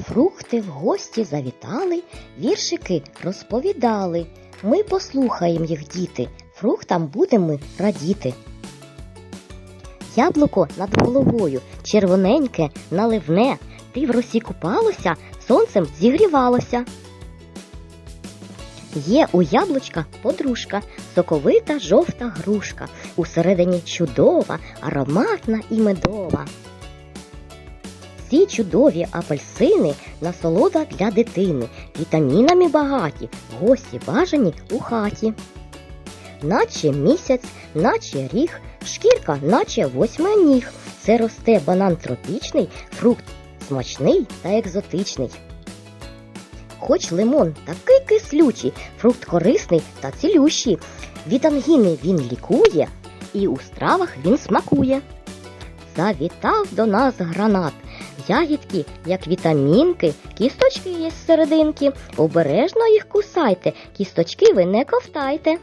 Фрукти в гості завітали, віршики розповідали. Ми послухаємо їх, діти, фруктам будемо радіти. Яблуко над головою, червоненьке, наливне, ти в росі купалося, сонцем зігрівалося. Є у яблучка подружка, соковита жовта грушка, усередині чудова, ароматна і медова. Ці чудові апельсини насолода для дитини, вітамінами багаті, гості бажані у хаті. Наче місяць, наче ріг, шкірка, наче восьминіг. Це росте банан тропічний, фрукт смачний та екзотичний. Хоч лимон такий кислючий, фрукт корисний та цілющий. Від ангіни він лікує, і у стравах він смакує. Завітав до нас гранат. Ягідки, як вітамінки, кісточки є з серединки. Обережно їх кусайте, кісточки ви не ковтайте.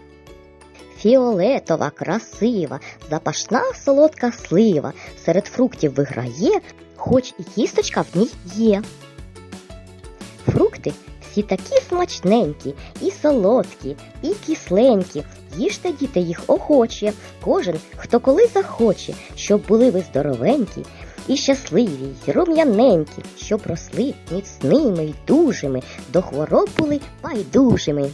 Фіолетова, красива, запашна солодка слива. Серед фруктів виграє, хоч і кісточка в ній є. Фрукти всі такі смачненькі, і солодкі, і кисленькі. Їжте, діти, їх охоче, кожен, хто коли захоче, щоб були ви здоровенькі, і щасливі, й рум'яненькі, щоб росли міцними й дужими, до хвороб були байдужими.